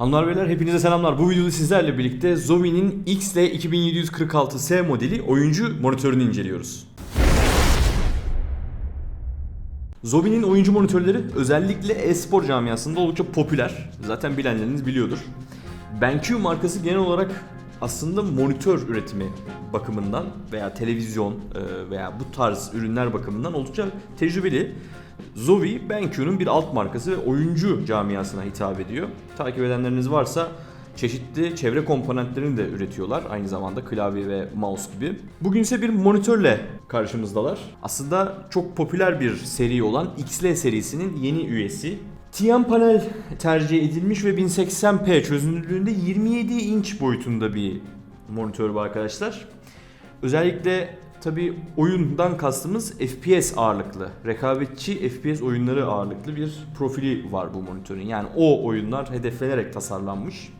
Hanımlar beyler hepinize selamlar. Bu videoda sizlerle birlikte Zovi'nin XL 2746S modeli oyuncu monitörünü inceliyoruz. Zovi'nin oyuncu monitörleri özellikle e-spor camiasında oldukça popüler. Zaten bilenleriniz biliyordur. BenQ markası genel olarak aslında monitör üretimi bakımından veya televizyon e, veya bu tarz ürünler bakımından oldukça tecrübeli. Zovi BenQ'nun bir alt markası ve oyuncu camiasına hitap ediyor. Takip edenleriniz varsa çeşitli çevre komponentlerini de üretiyorlar. Aynı zamanda klavye ve mouse gibi. Bugün ise bir monitörle karşımızdalar. Aslında çok popüler bir seri olan XL serisinin yeni üyesi. Tian panel tercih edilmiş ve 1080p çözünürlüğünde 27 inç boyutunda bir monitör bu arkadaşlar. Özellikle tabi oyundan kastımız FPS ağırlıklı, rekabetçi FPS oyunları ağırlıklı bir profili var bu monitörün. Yani o oyunlar hedeflenerek tasarlanmış.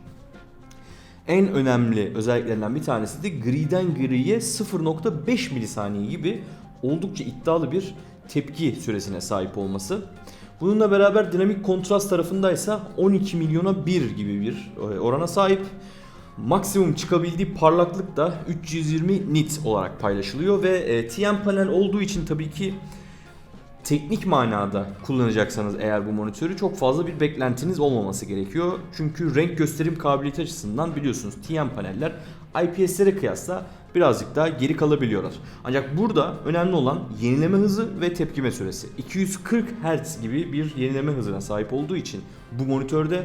En önemli özelliklerinden bir tanesi de griden griye 0.5 milisaniye gibi oldukça iddialı bir tepki süresine sahip olması. Bununla beraber dinamik kontrast tarafındaysa 12 milyona 1 gibi bir e, orana sahip. Maksimum çıkabildiği parlaklık da 320 nit olarak paylaşılıyor ve e, TN panel olduğu için tabii ki teknik manada kullanacaksanız eğer bu monitörü çok fazla bir beklentiniz olmaması gerekiyor. Çünkü renk gösterim kabiliyeti açısından biliyorsunuz TN paneller IPS'lere kıyasla birazcık daha geri kalabiliyorlar. Ancak burada önemli olan yenileme hızı ve tepkime süresi. 240 Hz gibi bir yenileme hızına sahip olduğu için bu monitörde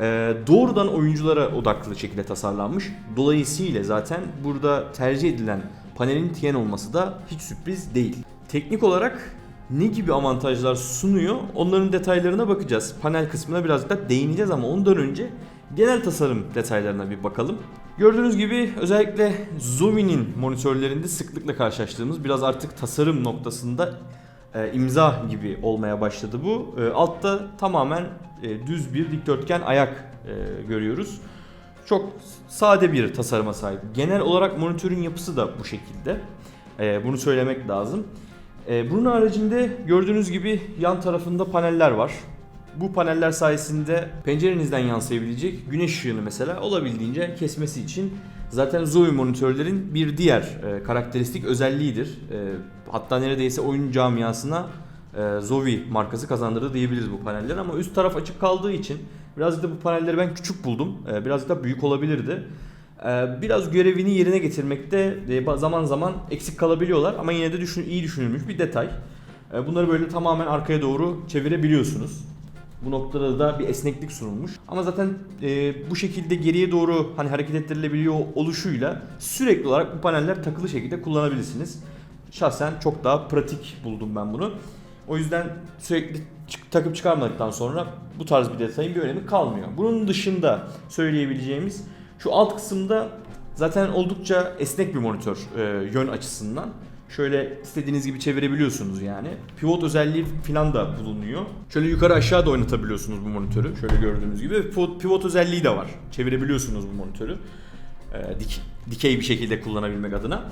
e, doğrudan oyunculara odaklı şekilde tasarlanmış. Dolayısıyla zaten burada tercih edilen panelin TN olması da hiç sürpriz değil. Teknik olarak ne gibi avantajlar sunuyor onların detaylarına bakacağız. Panel kısmına birazcık da değineceğiz ama ondan önce genel tasarım detaylarına bir bakalım. Gördüğünüz gibi özellikle Zovi'nin monitörlerinde sıklıkla karşılaştığımız biraz artık tasarım noktasında e, imza gibi olmaya başladı bu. E, altta tamamen e, düz bir dikdörtgen ayak e, görüyoruz. Çok sade bir tasarıma sahip. Genel olarak monitörün yapısı da bu şekilde. Bunu söylemek lazım. Bunun haricinde gördüğünüz gibi yan tarafında paneller var. Bu paneller sayesinde pencerenizden yansıyabilecek güneş ışığını mesela olabildiğince kesmesi için zaten Zoe monitörlerin bir diğer e, karakteristik özelliğidir. E, hatta neredeyse oyun camiasına e, Zoe markası kazandırdı diyebiliriz bu paneller ama üst taraf açık kaldığı için birazcık da bu panelleri ben küçük buldum. E, birazcık da büyük olabilirdi. E, biraz görevini yerine getirmekte e, zaman zaman eksik kalabiliyorlar ama yine de düşün, iyi düşünülmüş bir detay. E, bunları böyle tamamen arkaya doğru çevirebiliyorsunuz. Bu noktada da bir esneklik sunulmuş. Ama zaten e, bu şekilde geriye doğru hani hareket ettirilebiliyor oluşuyla sürekli olarak bu paneller takılı şekilde kullanabilirsiniz. Şahsen çok daha pratik buldum ben bunu. O yüzden sürekli takıp çıkarmadıktan sonra bu tarz bir detayın bir önemi kalmıyor. Bunun dışında söyleyebileceğimiz şu alt kısımda zaten oldukça esnek bir monitör e, yön açısından. Şöyle istediğiniz gibi çevirebiliyorsunuz yani. Pivot özelliği falan da bulunuyor. Şöyle yukarı aşağı da oynatabiliyorsunuz bu monitörü. Şöyle gördüğünüz gibi pivot, pivot özelliği de var. Çevirebiliyorsunuz bu monitörü. Ee, dik, dikey bir şekilde kullanabilmek adına.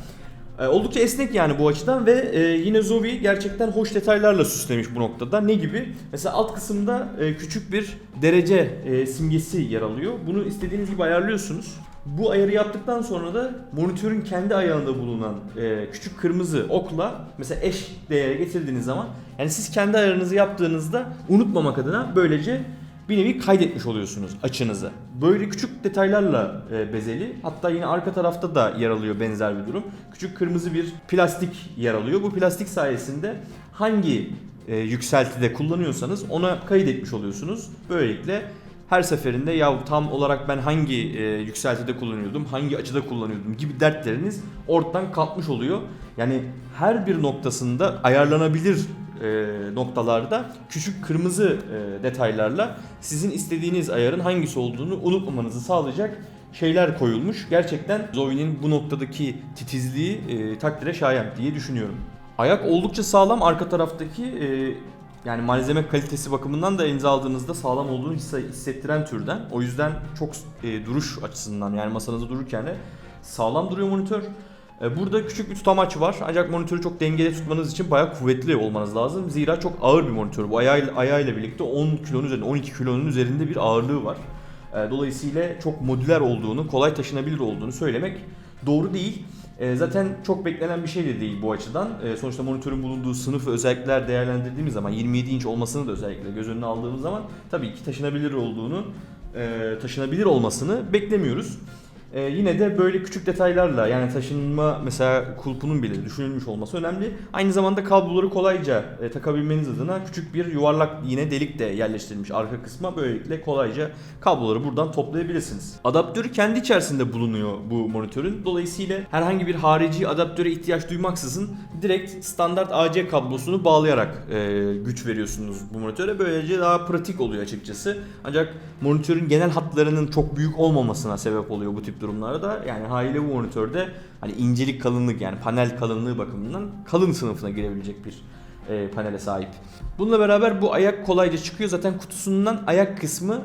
Ee, oldukça esnek yani bu açıdan ve e, yine Zovi gerçekten hoş detaylarla süslemiş bu noktada. Ne gibi? Mesela alt kısımda e, küçük bir derece e, simgesi yer alıyor. Bunu istediğiniz gibi ayarlıyorsunuz. Bu ayarı yaptıktan sonra da monitörün kendi ayağında bulunan e, küçük kırmızı okla mesela eş değere getirdiğiniz zaman yani siz kendi ayarınızı yaptığınızda unutmamak adına böylece bir nevi kaydetmiş oluyorsunuz açınızı. Böyle küçük detaylarla e, bezeli. Hatta yine arka tarafta da yer alıyor benzer bir durum. Küçük kırmızı bir plastik yer alıyor. Bu plastik sayesinde hangi e, yükseltide kullanıyorsanız ona kaydetmiş oluyorsunuz. Böylelikle her seferinde ya tam olarak ben hangi e, yükseltide kullanıyordum, hangi açıda kullanıyordum gibi dertleriniz ortadan kalkmış oluyor. Yani her bir noktasında ayarlanabilir e, noktalarda küçük kırmızı e, detaylarla sizin istediğiniz ayarın hangisi olduğunu unutmamanızı sağlayacak şeyler koyulmuş. Gerçekten Zoe'nin bu noktadaki titizliği e, takdire şayan diye düşünüyorum. Ayak oldukça sağlam arka taraftaki e, yani malzeme kalitesi bakımından da elinize aldığınızda sağlam olduğunu hisse- hissettiren türden. O yüzden çok e, duruş açısından yani masanızda dururken de sağlam duruyor monitör. E, Burada küçük bir tutamaç var ancak monitörü çok dengede tutmanız için bayağı kuvvetli olmanız lazım. Zira çok ağır bir monitör bu ayağıyla, ayağıyla birlikte 10 kilonun üzerinde 12 kilonun üzerinde bir ağırlığı var. E, Dolayısıyla çok modüler olduğunu, kolay taşınabilir olduğunu söylemek doğru değil. E, Zaten çok beklenen bir şey de değil bu açıdan. E, Sonuçta monitörün bulunduğu sınıf özellikler değerlendirdiğimiz zaman 27 inç olmasını da özellikle göz önüne aldığımız zaman tabii ki taşınabilir olduğunu, taşınabilir olmasını beklemiyoruz. Ee, yine de böyle küçük detaylarla yani taşınma mesela kulpunun bile düşünülmüş olması önemli. Aynı zamanda kabloları kolayca e, takabilmeniz adına küçük bir yuvarlak yine delik de yerleştirilmiş arka kısma. Böylelikle kolayca kabloları buradan toplayabilirsiniz. Adaptörü kendi içerisinde bulunuyor bu monitörün. Dolayısıyla herhangi bir harici adaptöre ihtiyaç duymaksızın direkt standart AC kablosunu bağlayarak e, güç veriyorsunuz bu monitöre. Böylece daha pratik oluyor açıkçası. Ancak monitörün genel hatlarının çok büyük olmamasına sebep oluyor bu tip durumlarda. Yani haliyle bu monitörde hani incelik kalınlık yani panel kalınlığı bakımından kalın sınıfına girebilecek bir e, panele sahip. Bununla beraber bu ayak kolayca çıkıyor. Zaten kutusundan ayak kısmı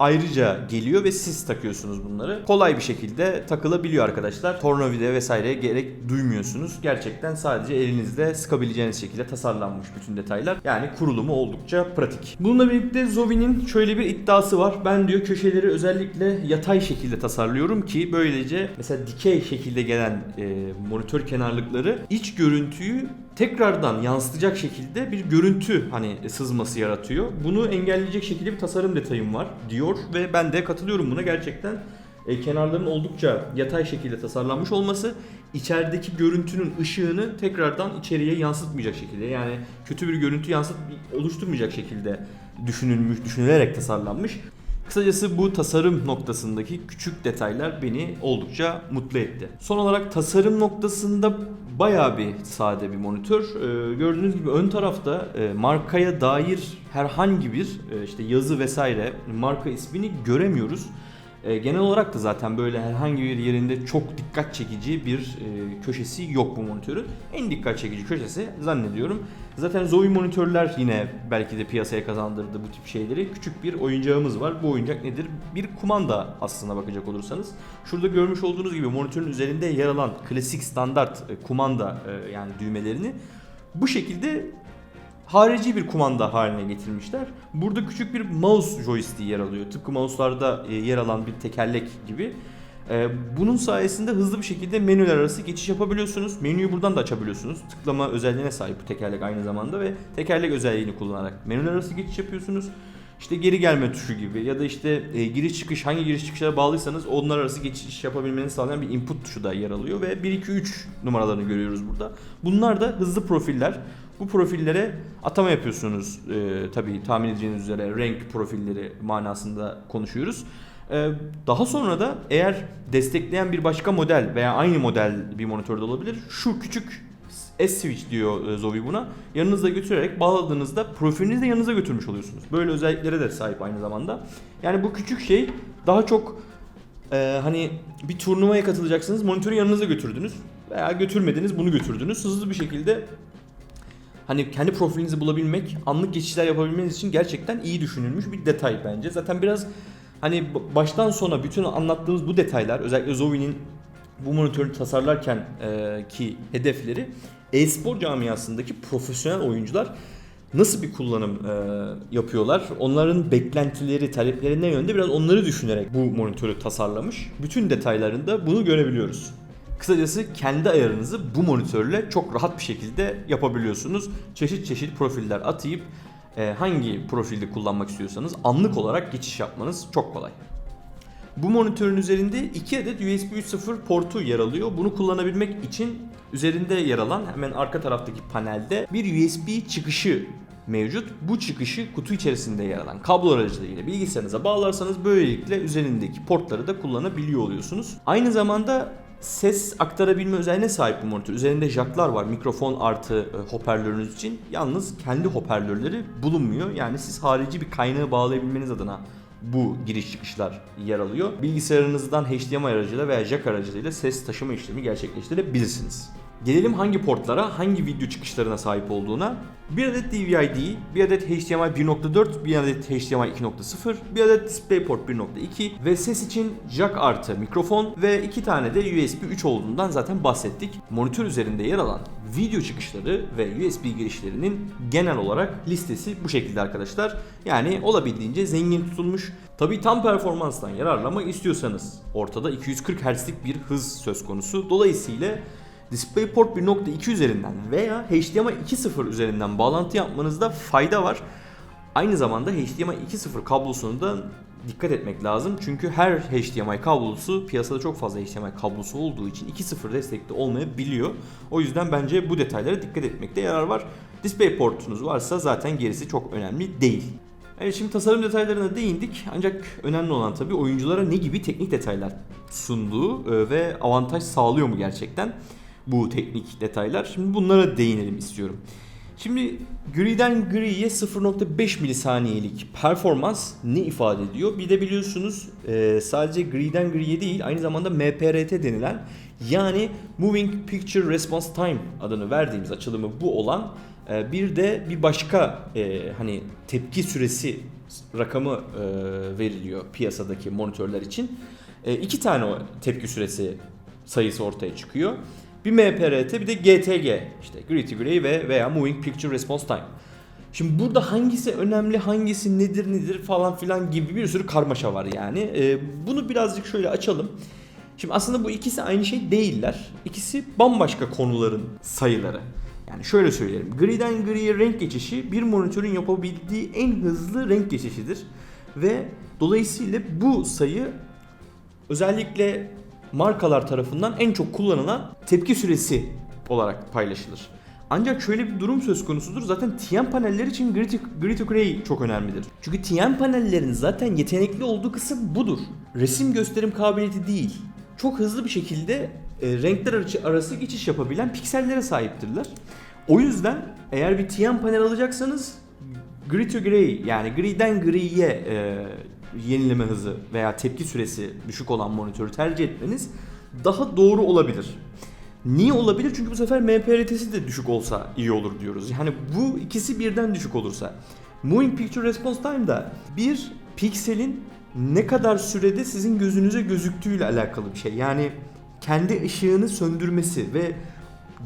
ayrıca geliyor ve siz takıyorsunuz bunları. Kolay bir şekilde takılabiliyor arkadaşlar. Tornavida vesaireye gerek duymuyorsunuz. Gerçekten sadece elinizde sıkabileceğiniz şekilde tasarlanmış bütün detaylar. Yani kurulumu oldukça pratik. Bununla birlikte Zovi'nin şöyle bir iddiası var. Ben diyor köşeleri özellikle yatay şekilde tasarlıyorum ki böylece mesela dikey şekilde gelen e, monitör kenarlıkları iç görüntüyü tekrardan yansıtacak şekilde bir görüntü hani sızması yaratıyor. Bunu engelleyecek şekilde bir tasarım detayım var diyor ve ben de katılıyorum buna gerçekten. E, kenarların oldukça yatay şekilde tasarlanmış olması içerideki görüntünün ışığını tekrardan içeriye yansıtmayacak şekilde yani kötü bir görüntü yansıt oluşturmayacak şekilde düşünülmüş, düşünülerek tasarlanmış. Kısacası bu tasarım noktasındaki küçük detaylar beni oldukça mutlu etti. Son olarak tasarım noktasında bayağı bir sade bir monitör. Ee, gördüğünüz gibi ön tarafta e, markaya dair herhangi bir e, işte yazı vesaire marka ismini göremiyoruz. E, genel olarak da zaten böyle herhangi bir yerinde çok dikkat çekici bir e, köşesi yok bu monitörün. En dikkat çekici köşesi zannediyorum. Zaten Zoe monitörler yine belki de piyasaya kazandırdı bu tip şeyleri. Küçük bir oyuncağımız var. Bu oyuncak nedir? Bir kumanda aslına bakacak olursanız. Şurada görmüş olduğunuz gibi monitörün üzerinde yer alan klasik standart e, kumanda e, yani düğmelerini bu şekilde harici bir kumanda haline getirmişler. Burada küçük bir mouse joystick yer alıyor. Tıpkı mouse'larda e, yer alan bir tekerlek gibi. E, Bunun sayesinde hızlı bir şekilde menüler arası geçiş yapabiliyorsunuz. Menüyü buradan da açabiliyorsunuz. Tıklama özelliğine sahip bu tekerlek aynı zamanda ve tekerlek özelliğini kullanarak menüler arası geçiş yapıyorsunuz. İşte geri gelme tuşu gibi ya da işte e, giriş çıkış hangi giriş çıkışlara bağlıysanız onlar arası geçiş yapabilmenizi sağlayan bir input tuşu da yer alıyor ve 1 2 3 numaralarını görüyoruz burada. Bunlar da hızlı profiller. Bu profillere atama yapıyorsunuz. E, tabii tahmin edeceğiniz üzere renk profilleri manasında konuşuyoruz. E, daha sonra da eğer destekleyen bir başka model veya aynı model bir monitörde olabilir. Şu küçük S-Switch diyor e, Zovi buna. Yanınızda götürerek bağladığınızda profilinizi de yanınıza götürmüş oluyorsunuz. Böyle özelliklere de sahip aynı zamanda. Yani bu küçük şey daha çok e, hani bir turnuvaya katılacaksınız monitörü yanınıza götürdünüz veya götürmediniz bunu götürdünüz. Hızlı bir şekilde hani kendi profilinizi bulabilmek, anlık geçişler yapabilmeniz için gerçekten iyi düşünülmüş bir detay bence. Zaten biraz hani baştan sona bütün anlattığımız bu detaylar özellikle Zoe'nin bu monitörü tasarlarken e, ki hedefleri e-spor camiasındaki profesyonel oyuncular nasıl bir kullanım e, yapıyorlar? Onların beklentileri, talepleri ne yönde? Biraz onları düşünerek bu monitörü tasarlamış. Bütün detaylarında bunu görebiliyoruz. Kısacası kendi ayarınızı bu monitörle çok rahat bir şekilde yapabiliyorsunuz. Çeşit çeşit profiller atayıp e, hangi profilde kullanmak istiyorsanız anlık olarak geçiş yapmanız çok kolay. Bu monitörün üzerinde 2 adet USB 3.0 portu yer alıyor. Bunu kullanabilmek için üzerinde yer alan hemen arka taraftaki panelde bir USB çıkışı mevcut. Bu çıkışı kutu içerisinde yer alan kablo aracılığıyla bilgisayarınıza bağlarsanız böylelikle üzerindeki portları da kullanabiliyor oluyorsunuz. Aynı zamanda ses aktarabilme özelliğine sahip bu monitör. Üzerinde jacklar var. Mikrofon artı e, hoparlörünüz için. Yalnız kendi hoparlörleri bulunmuyor. Yani siz harici bir kaynağı bağlayabilmeniz adına bu giriş çıkışlar yer alıyor. Bilgisayarınızdan HDMI aracıyla veya jack aracılığıyla ses taşıma işlemi gerçekleştirebilirsiniz. Gelelim hangi portlara, hangi video çıkışlarına sahip olduğuna. Bir adet DVI-D, bir adet HDMI 1.4, bir adet HDMI 2.0, bir adet DisplayPort 1.2 ve ses için jack artı mikrofon ve iki tane de USB 3 olduğundan zaten bahsettik. Monitör üzerinde yer alan video çıkışları ve USB girişlerinin genel olarak listesi bu şekilde arkadaşlar. Yani olabildiğince zengin tutulmuş. Tabi tam performanstan yararlanmak istiyorsanız ortada 240 Hz'lik bir hız söz konusu. Dolayısıyla DisplayPort 1.2 üzerinden veya HDMI 2.0 üzerinden bağlantı yapmanızda fayda var. Aynı zamanda HDMI 2.0 kablosunu da dikkat etmek lazım. Çünkü her HDMI kablosu piyasada çok fazla HDMI kablosu olduğu için 2.0 destekli olmayabiliyor. O yüzden bence bu detaylara dikkat etmekte yarar var. DisplayPort'unuz varsa zaten gerisi çok önemli değil. Evet şimdi tasarım detaylarına değindik ancak önemli olan tabii oyunculara ne gibi teknik detaylar sunduğu e, ve avantaj sağlıyor mu gerçekten bu teknik detaylar. Şimdi bunlara değinelim istiyorum. Şimdi griden griye 0.5 milisaniyelik performans ne ifade ediyor? Bir de biliyorsunuz e, sadece griden griye değil aynı zamanda MPRT denilen yani Moving Picture Response Time adını verdiğimiz açılımı bu olan e, bir de bir başka e, hani tepki süresi rakamı veriliyor piyasadaki monitörler için. İki tane o tepki süresi sayısı ortaya çıkıyor. Bir MPRT bir de GTG işte Gritty Gray ve veya Moving Picture Response Time. Şimdi burada hangisi önemli, hangisi nedir nedir falan filan gibi bir sürü karmaşa var yani. Ee, bunu birazcık şöyle açalım. Şimdi aslında bu ikisi aynı şey değiller. İkisi bambaşka konuların sayıları. Yani şöyle söyleyelim. Griden griye renk geçişi bir monitörün yapabildiği en hızlı renk geçişidir. Ve dolayısıyla bu sayı özellikle markalar tarafından en çok kullanılan tepki süresi olarak paylaşılır. Ancak şöyle bir durum söz konusudur. Zaten TN paneller için Gritty, Gritty Gray çok önemlidir. Çünkü TN panellerin zaten yetenekli olduğu kısım budur. Resim gösterim kabiliyeti değil. Çok hızlı bir şekilde e, renkler arası- arası geçiş yapabilen piksellere sahiptirler. O yüzden eğer bir TN panel alacaksanız Gritty Gray yani griden griye e, yenileme hızı veya tepki süresi düşük olan monitörü tercih etmeniz daha doğru olabilir. Niye olabilir? Çünkü bu sefer MPRT'si de düşük olsa iyi olur diyoruz. Yani bu ikisi birden düşük olursa. Moving Picture Response Time'da bir pikselin ne kadar sürede sizin gözünüze gözüktüğüyle alakalı bir şey. Yani kendi ışığını söndürmesi ve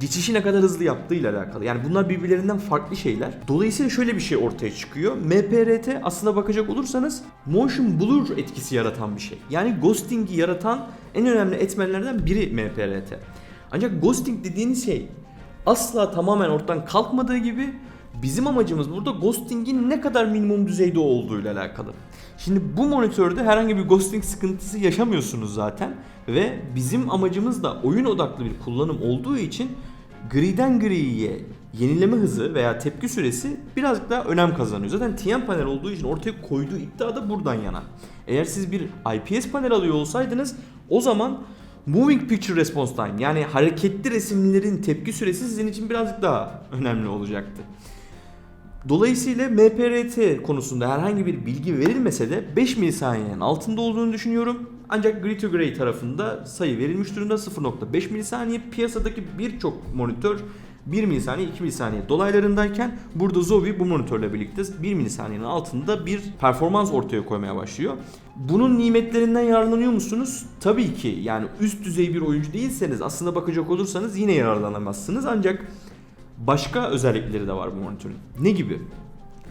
geçişi ne kadar hızlı yaptığıyla alakalı. Yani bunlar birbirlerinden farklı şeyler. Dolayısıyla şöyle bir şey ortaya çıkıyor. MPRT aslına bakacak olursanız motion blur etkisi yaratan bir şey. Yani ghosting'i yaratan en önemli etmenlerden biri MPRT. Ancak ghosting dediğiniz şey asla tamamen ortadan kalkmadığı gibi bizim amacımız burada ghosting'in ne kadar minimum düzeyde olduğuyla alakalı. Şimdi bu monitörde herhangi bir ghosting sıkıntısı yaşamıyorsunuz zaten ve bizim amacımız da oyun odaklı bir kullanım olduğu için griden griye yenileme hızı veya tepki süresi birazcık daha önem kazanıyor. Zaten TN panel olduğu için ortaya koyduğu iddia da buradan yana. Eğer siz bir IPS panel alıyor olsaydınız o zaman Moving Picture Response Time yani hareketli resimlerin tepki süresi sizin için birazcık daha önemli olacaktı. Dolayısıyla MPRT konusunda herhangi bir bilgi verilmese de 5 milisaniyenin altında olduğunu düşünüyorum. Ancak Gray to Gray tarafında sayı verilmiş durumda 0.5 milisaniye. Piyasadaki birçok monitör 1 milisaniye 2 milisaniye dolaylarındayken burada Zowie bu monitörle birlikte 1 milisaniyenin altında bir performans ortaya koymaya başlıyor. Bunun nimetlerinden yararlanıyor musunuz? Tabii ki yani üst düzey bir oyuncu değilseniz aslında bakacak olursanız yine yararlanamazsınız ancak başka özellikleri de var bu monitörün. Ne gibi?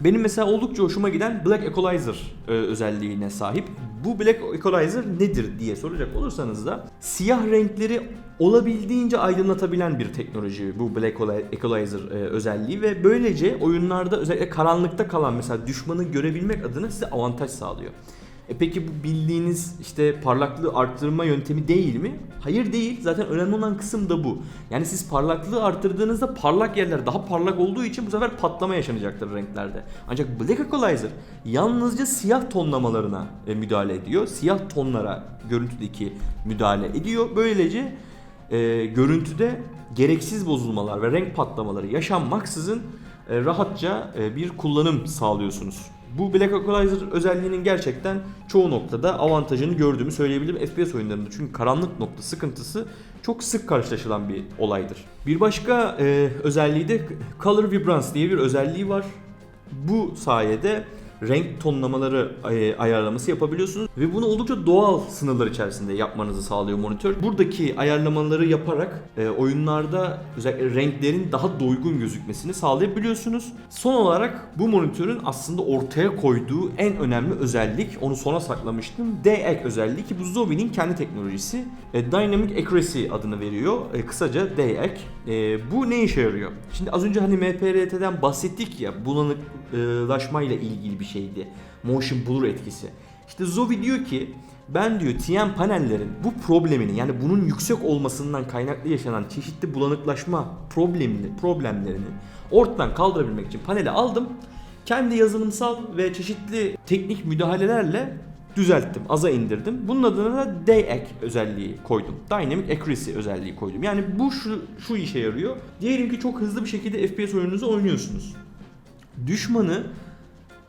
Benim mesela oldukça hoşuma giden Black Equalizer e, özelliğine sahip. Bu Black Equalizer nedir diye soracak olursanız da siyah renkleri olabildiğince aydınlatabilen bir teknoloji bu Black Equalizer e, özelliği ve böylece oyunlarda özellikle karanlıkta kalan mesela düşmanı görebilmek adına size avantaj sağlıyor. E peki bu bildiğiniz işte parlaklığı arttırma yöntemi değil mi? Hayır değil. Zaten önemli olan kısım da bu. Yani siz parlaklığı arttırdığınızda parlak yerler daha parlak olduğu için bu sefer patlama yaşanacaktır renklerde. Ancak Black Equalizer yalnızca siyah tonlamalarına e, müdahale ediyor. Siyah tonlara görüntüdeki müdahale ediyor. Böylece e, görüntüde gereksiz bozulmalar ve renk patlamaları yaşanmaksızın e, rahatça e, bir kullanım sağlıyorsunuz. Bu Black Equalizer özelliğinin gerçekten çoğu noktada avantajını gördüğümü söyleyebilirim FPS oyunlarında. Çünkü karanlık nokta sıkıntısı çok sık karşılaşılan bir olaydır. Bir başka e, özelliği de Color Vibrance diye bir özelliği var. Bu sayede renk tonlamaları e, ayarlaması yapabiliyorsunuz ve bunu oldukça doğal sınırlar içerisinde yapmanızı sağlıyor monitör. Buradaki ayarlamaları yaparak e, oyunlarda özellikle renklerin daha doygun gözükmesini sağlayabiliyorsunuz. Son olarak bu monitörün aslında ortaya koyduğu en önemli özellik, onu sona saklamıştım. DAC özelliği ki bu Zobi'nin kendi teknolojisi. E, Dynamic Accuracy adını veriyor. E, kısaca DAC. E, bu ne işe yarıyor? Şimdi az önce hani MPRT'den bahsettik ya bulanıklaşma ile ilgili bir şeydi. Motion blur etkisi. İşte Zobi diyor ki ben diyor TM panellerin bu problemini yani bunun yüksek olmasından kaynaklı yaşanan çeşitli bulanıklaşma problemini, problemlerini ortadan kaldırabilmek için paneli aldım. Kendi yazılımsal ve çeşitli teknik müdahalelerle düzelttim, aza indirdim. Bunun adına da DAC özelliği koydum. Dynamic Accuracy özelliği koydum. Yani bu şu, şu işe yarıyor. Diyelim ki çok hızlı bir şekilde FPS oyununuzu oynuyorsunuz. Düşmanı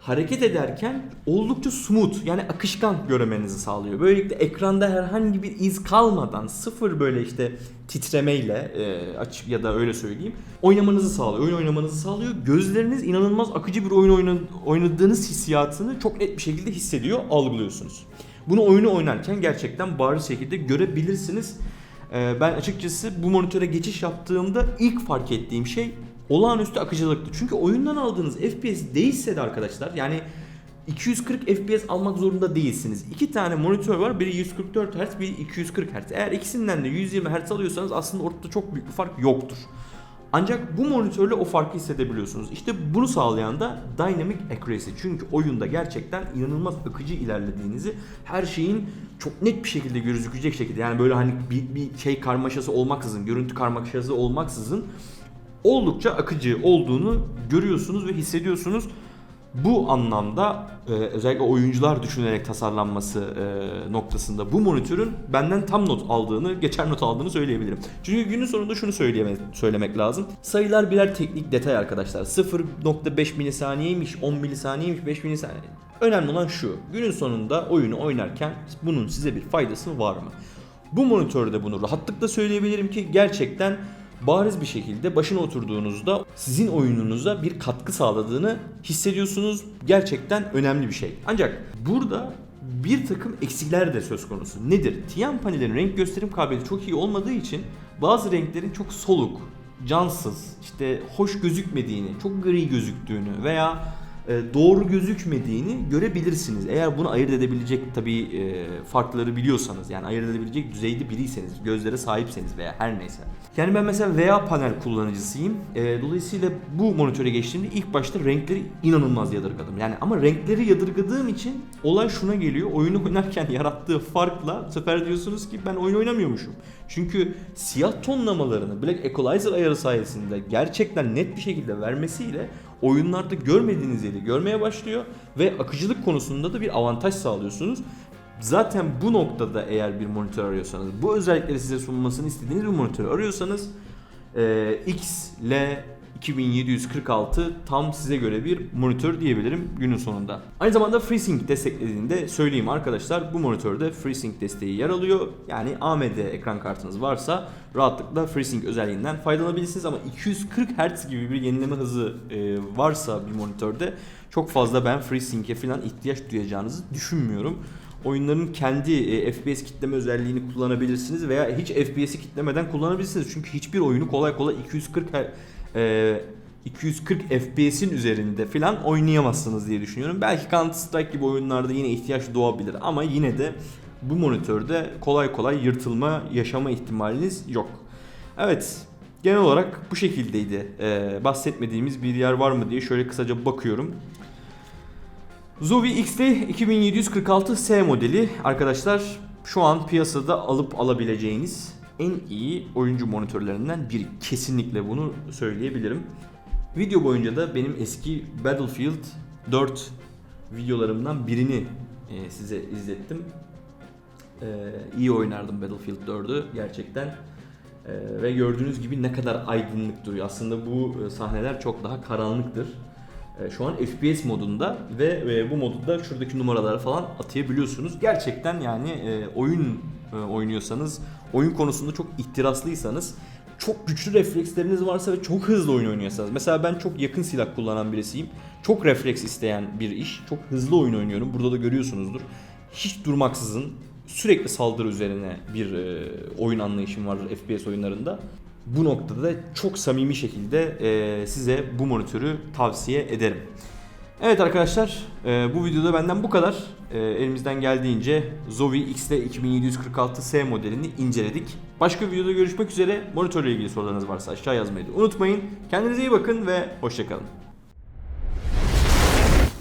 hareket ederken oldukça smooth yani akışkan görmenizi sağlıyor. Böylelikle ekranda herhangi bir iz kalmadan sıfır böyle işte titremeyle e, açık ya da öyle söyleyeyim oynamanızı sağlıyor. Oyun oynamanızı sağlıyor. Gözleriniz inanılmaz akıcı bir oyun oyna- oynadığınız hissiyatını çok net bir şekilde hissediyor, algılıyorsunuz. Bunu oyunu oynarken gerçekten bariz şekilde görebilirsiniz. E, ben açıkçası bu monitöre geçiş yaptığımda ilk fark ettiğim şey olağanüstü akıcılıktı. Çünkü oyundan aldığınız FPS değilse de arkadaşlar yani 240 FPS almak zorunda değilsiniz. İki tane monitör var. Biri 144 Hz, biri 240 Hz. Eğer ikisinden de 120 Hz alıyorsanız aslında ortada çok büyük bir fark yoktur. Ancak bu monitörle o farkı hissedebiliyorsunuz. İşte bunu sağlayan da Dynamic Accuracy. Çünkü oyunda gerçekten inanılmaz akıcı ilerlediğinizi, her şeyin çok net bir şekilde gözükecek şekilde yani böyle hani bir, bir şey karmaşası olmaksızın, görüntü karmaşası olmaksızın oldukça akıcı olduğunu görüyorsunuz ve hissediyorsunuz. Bu anlamda e, özellikle oyuncular düşünerek tasarlanması e, noktasında bu monitörün benden tam not aldığını, geçer not aldığını söyleyebilirim. Çünkü günün sonunda şunu söyleyeme, söylemek lazım. Sayılar birer teknik detay arkadaşlar. 0.5 milisaniyeymiş, 10 milisaniyeymiş, 5 milisaniye. Önemli olan şu. Günün sonunda oyunu oynarken bunun size bir faydası var mı? Bu monitörde bunu rahatlıkla söyleyebilirim ki gerçekten bariz bir şekilde başına oturduğunuzda sizin oyununuza bir katkı sağladığını hissediyorsunuz. Gerçekten önemli bir şey. Ancak burada bir takım eksikler de söz konusu. Nedir? TM panellerin renk gösterim kabiliyeti çok iyi olmadığı için bazı renklerin çok soluk, cansız, işte hoş gözükmediğini, çok gri gözüktüğünü veya doğru gözükmediğini görebilirsiniz. Eğer bunu ayırt edebilecek tabii e, farkları biliyorsanız yani ayırt edebilecek düzeyde biriyseniz, gözlere sahipseniz veya her neyse. Yani ben mesela VA panel kullanıcısıyım. E, dolayısıyla bu monitöre geçtiğimde ilk başta renkleri inanılmaz yadırgadım. Yani ama renkleri yadırgadığım için olay şuna geliyor. Oyunu oynarken yarattığı farkla bu sefer diyorsunuz ki ben oyun oynamıyormuşum. Çünkü siyah tonlamalarını Black Equalizer ayarı sayesinde gerçekten net bir şekilde vermesiyle oyunlarda görmediğiniz yeri görmeye başlıyor ve akıcılık konusunda da bir avantaj sağlıyorsunuz. Zaten bu noktada eğer bir monitör arıyorsanız, bu özellikleri size sunmasını istediğiniz bir monitör arıyorsanız e, XL 2746 tam size göre bir monitör diyebilirim günün sonunda. Aynı zamanda FreeSync desteklediğini de söyleyeyim arkadaşlar. Bu monitörde FreeSync desteği yer alıyor. Yani AMD ekran kartınız varsa rahatlıkla FreeSync özelliğinden faydalanabilirsiniz ama 240 Hz gibi bir yenileme hızı e, varsa bir monitörde çok fazla ben FreeSync'e falan ihtiyaç duyacağınızı düşünmüyorum oyunların kendi e, FPS kitleme özelliğini kullanabilirsiniz veya hiç FPS'i kitlemeden kullanabilirsiniz. Çünkü hiçbir oyunu kolay kolay 240 her- e, 240 FPS'in üzerinde falan oynayamazsınız diye düşünüyorum. Belki Counter Strike gibi oyunlarda yine ihtiyaç doğabilir ama yine de bu monitörde kolay kolay yırtılma yaşama ihtimaliniz yok. Evet genel olarak bu şekildeydi. E, bahsetmediğimiz bir yer var mı diye şöyle kısaca bakıyorum. Zovi XT 2746S modeli arkadaşlar şu an piyasada alıp alabileceğiniz en iyi oyuncu monitörlerinden biri. Kesinlikle bunu söyleyebilirim. Video boyunca da benim eski Battlefield 4 videolarımdan birini e, size izlettim. E, iyi oynardım Battlefield 4'ü gerçekten. E, ve gördüğünüz gibi ne kadar aydınlık duruyor. Aslında bu sahneler çok daha karanlıktır. Şu an FPS modunda ve bu modunda şuradaki numaraları falan atayabiliyorsunuz. Gerçekten yani oyun oynuyorsanız, oyun konusunda çok ihtiraslıysanız çok güçlü refleksleriniz varsa ve çok hızlı oyun oynuyorsanız. Mesela ben çok yakın silah kullanan birisiyim. Çok refleks isteyen bir iş. Çok hızlı oyun oynuyorum. Burada da görüyorsunuzdur. Hiç durmaksızın sürekli saldırı üzerine bir e, oyun anlayışım var FPS oyunlarında. Bu noktada da çok samimi şekilde e, size bu monitörü tavsiye ederim. Evet arkadaşlar e, bu videoda benden bu kadar. E, elimizden geldiğince Zowie XT 2746S modelini inceledik. Başka bir videoda görüşmek üzere. Monitörle ilgili sorularınız varsa aşağı yazmayı unutmayın. Kendinize iyi bakın ve hoşçakalın.